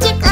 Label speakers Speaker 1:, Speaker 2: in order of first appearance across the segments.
Speaker 1: chick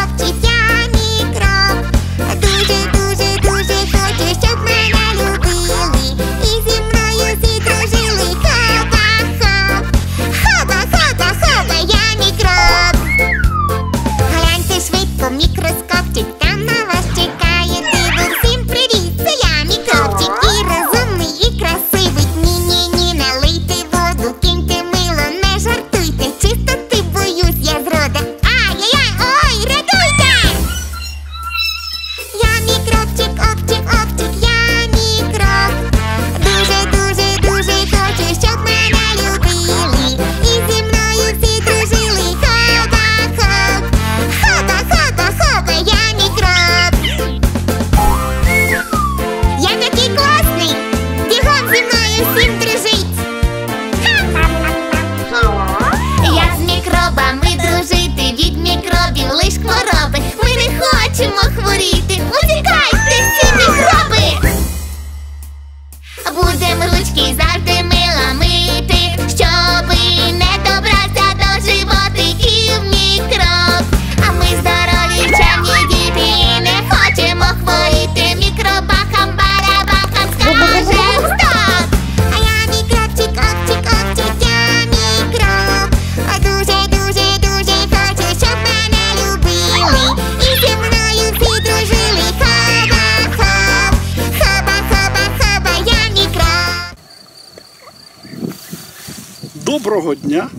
Speaker 2: Доброго дня,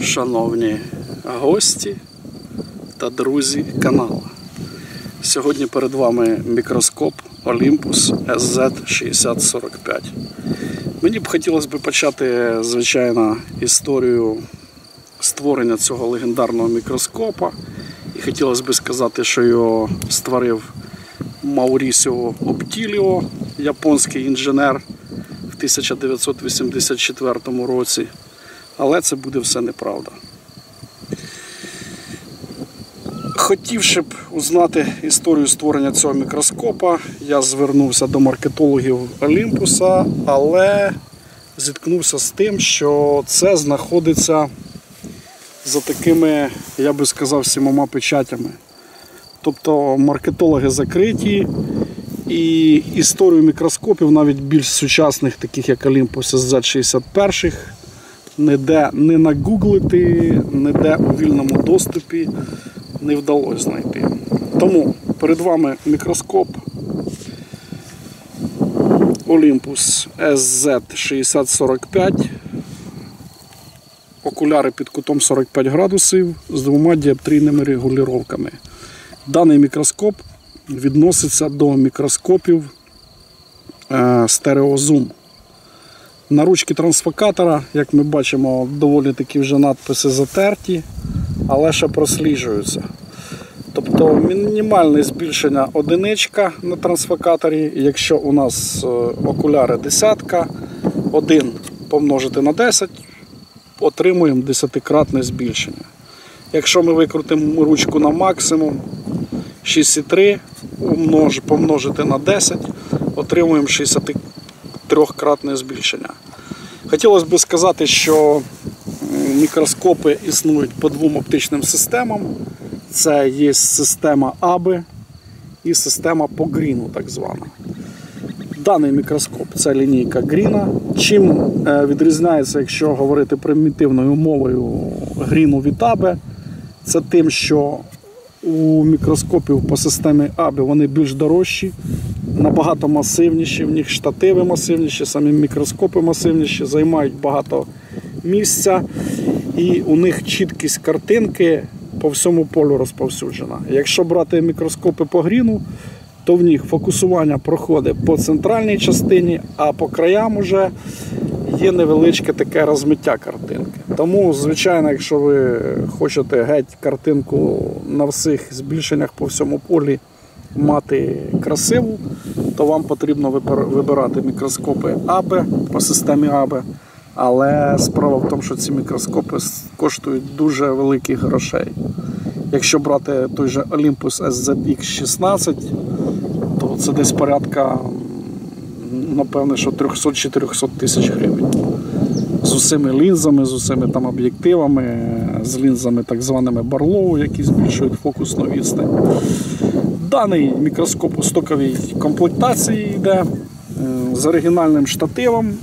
Speaker 2: шановні гості та друзі каналу. Сьогодні перед вами мікроскоп Olympus SZ6045. Мені б хотілося б почати, звичайно, історію створення цього легендарного мікроскопа. І хотілося б сказати, що його створив Маурісіо Оптіліо, японський інженер в 1984 році. Але це буде все неправда. Хотівши б узнати історію створення цього мікроскопа, я звернувся до маркетологів Олімпуса, але зіткнувся з тим, що це знаходиться за такими, я би сказав, сімома печатями. Тобто маркетологи закриті, і історію мікроскопів, навіть більш сучасних, таких як Olympus Z61, ніде не нагуглити, ніде у вільному доступі не вдалося знайти. Тому перед вами мікроскоп Olympus SZ6045. Окуляри під кутом 45 градусів з двома діоптрійними регулюваннями. Даний мікроскоп відноситься до мікроскопів е, стереозум. На ручці трансфокатора, як ми бачимо, доволі такі вже надписи затерті, але ще просліджуються. Тобто мінімальне збільшення одиничка на трансфокаторі. Якщо у нас е, окуляри десятка, 1 помножити на 10, отримуємо 10-кратне збільшення. Якщо ми викрутимо ручку на максимум 6,3 помножити на 10, отримуємо 63-кратне збільшення. Хотілося б сказати, що мікроскопи існують по двом оптичним системам. Це є система АБИ і система по гріну, так звана. Даний мікроскоп це лінійка Гріна. Чим е, відрізняється, якщо говорити примітивною мовою гріну від АБ, це тим, що у мікроскопів по системі АБ вони більш дорожчі, набагато масивніші, в них штативи масивніші, самі мікроскопи масивніші, займають багато місця, і у них чіткість картинки по всьому полю розповсюджена. Якщо брати мікроскопи по гріну, то в них фокусування проходить по центральній частині, а по краям уже є невеличке таке розмиття картинки. Тому, звичайно, якщо ви хочете геть картинку на всіх збільшеннях по всьому полі мати красиву, то вам потрібно вибирати мікроскопи АБ по системі АБ. Але справа в тому, що ці мікроскопи коштують дуже великих грошей. Якщо брати той же Olympus SZX16, то це десь порядка, напевне, що 300-400 тисяч гривень. з усіми лінзами, з усіми там об'єктивами, з лінзами так званими Барлоу, які збільшують фокусну відстань. Даний мікроскоп у стоковій комплектації йде е, з оригінальним штативом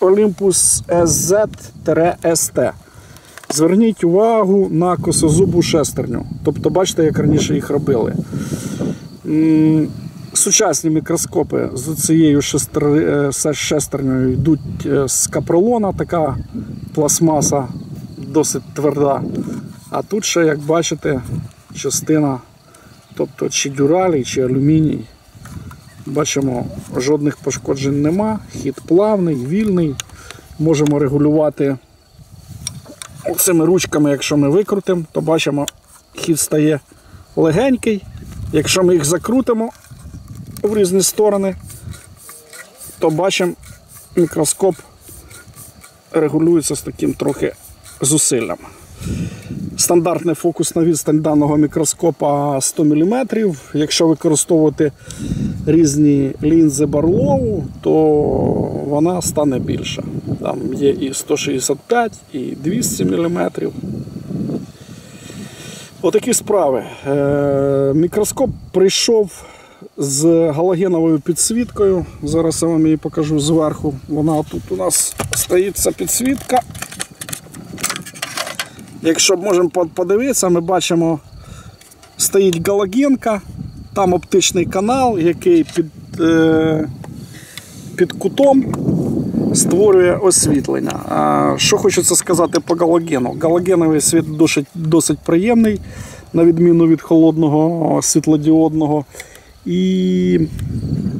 Speaker 2: Olympus SZ-ST. Зверніть увагу на косозубу шестерню. Тобто, бачите, як раніше їх робили. Сучасні мікроскопи з цією е, шестернею йдуть е, з капролона, така пластмаса досить тверда. А тут ще, як бачите, частина, тобто чи дюралій, чи алюміній. Бачимо, жодних пошкоджень нема, хід плавний, вільний. Можемо регулювати цими ручками, якщо ми викрутимо, то бачимо, хід стає легенький. Якщо ми їх закрутимо в різні сторони, то бачимо, мікроскоп регулюється з таким трохи зусиллям. Стандартна фокусна відстань даного мікроскопа 100 мм. Якщо використовувати різні лінзи Барлоу, то вона стане більша. Там є і 165, і 200 мм. Отакі справи. Е, Мікроскоп прийшов з галогеновою підсвіткою. Зараз я вам її покажу зверху. Вона тут у нас стоїть підсвітка. Якщо можемо подивитися, ми бачимо, стоїть галогенка, там оптичний канал, який під, е, під кутом створює освітлення. Що хочеться сказати по галогену? Галогеновий світ досить, досить приємний, на відміну від холодного світлодіодного. І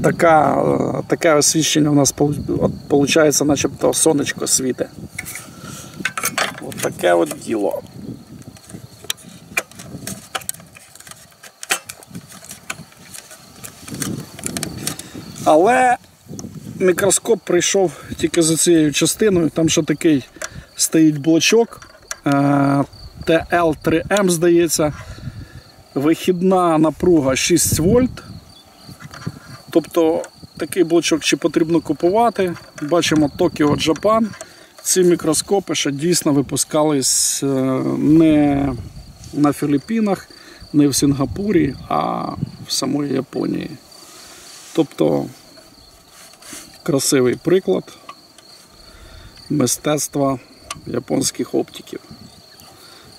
Speaker 2: така, е, таке освіщення у нас виходить, начебто сонечко світе. Таке от діло. Але мікроскоп прийшов тільки за цією частиною. Там ще такий стоїть блочок е, TL3M, здається. Вихідна напруга 6 вольт. Тобто такий блочок чи потрібно купувати. Бачимо Tokyo Japan. Ці мікроскопи ще дійсно випускались е, не на Філіппінах, не в Сінгапурі, а в самої Японії. Тобто красивий приклад мистецтва японських оптиків.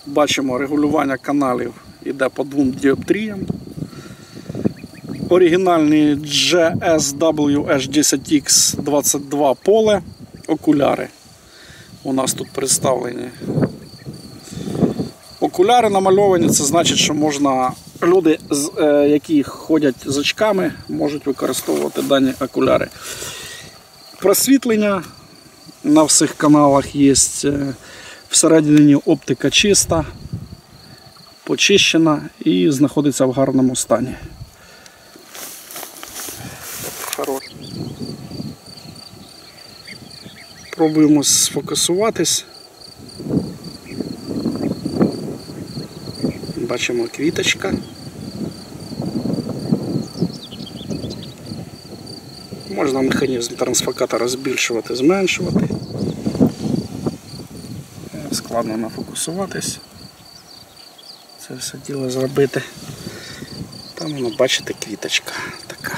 Speaker 2: Бачимо, регулювання каналів іде по двом діоптріям. Оригінальні GSW H10X22 поле окуляри. У нас тут представлені. Окуляри намальовані, це значить, що можна люди, е, які ходять з очками, можуть використовувати дані окуляри. Просвітлення на всіх каналах є. е, Всередині оптика чиста, почищена і знаходиться в гарному стані. Пробуємо сфокусуватись. Бачимо квіточка. Можна механізм трансфокатора збільшувати, зменшувати. Складно нафокусуватись. Це все діло зробити. Там воно, бачите, квіточка така.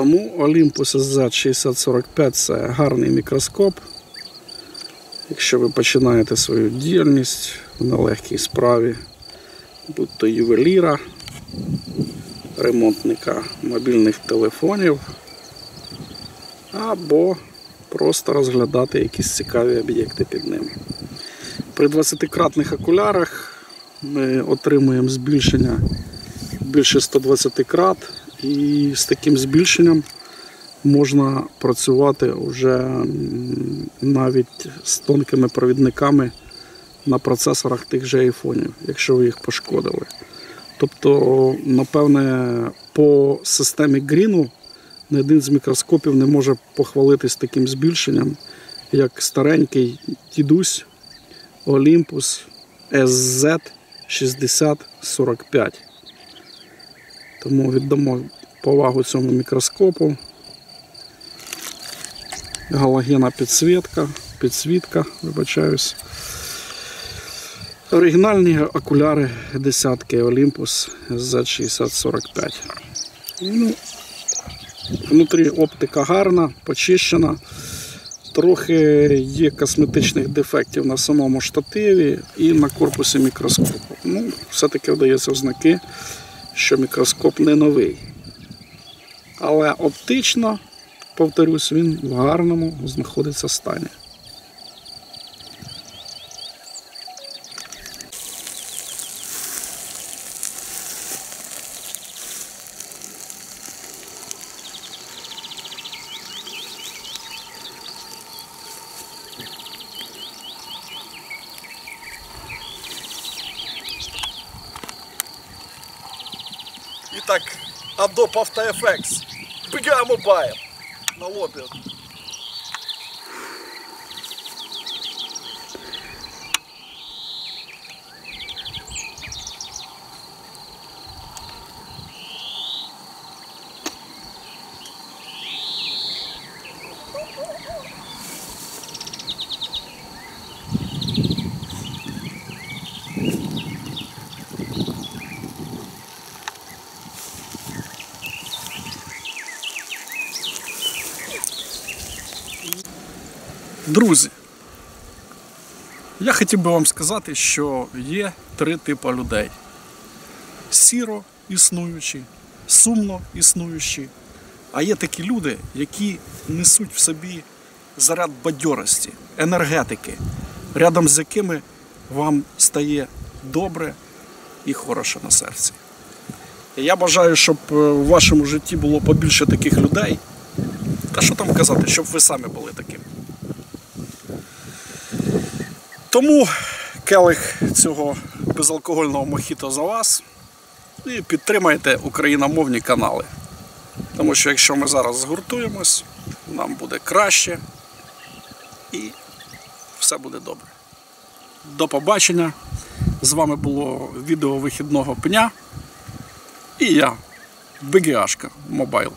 Speaker 2: Тому Olympus SZ6045 це гарний мікроскоп. Якщо ви починаєте свою діяльність в нелегкій справі, будь то ювеліра, ремонтника мобільних телефонів, або просто розглядати якісь цікаві об'єкти під ним. При 20-кратних окулярах ми отримуємо збільшення більше 120 крат, і з таким збільшенням можна працювати вже навіть з тонкими провідниками на процесорах тих же айфонів, якщо ви їх пошкодили. Тобто, напевне, по системі Гріну ні один з мікроскопів не може похвалитись таким збільшенням, як старенький дідусь Olympus SZ6045. Тому віддамо повагу цьому мікроскопу. галогена підсвітка, підсвітка, вибачаюсь. Оригінальні окуляри десятки Olympus Z6045. Ну, внутрі оптика гарна, почищена. Трохи є косметичних дефектів на самому штативі і на корпусі мікроскопу. Ну, все-таки вдається ознаки, що мікроскоп не новий. Але оптично, повторюсь, він в гарному знаходиться стані.
Speaker 3: Adobe After Effects. BGA Mobile. На лобі.
Speaker 2: Друзі, я хотів би вам сказати, що є три типи людей: сіро існуючі, сумно існуючі, а є такі люди, які несуть в собі заряд бадьорості, енергетики, рядом з якими вам стає добре і хороше на серці. Я бажаю, щоб е, в вашому житті було побільше таких людей. Та що там казати, щоб ви самі були такими. Тому келих цього безалкогольного мохіто за вас і підтримайте україномовні канали. Тому що якщо ми зараз згуртуємось, нам буде краще і все буде добре. До побачення. З вами було відео вихідного пня і я, БГАшка Мобайл.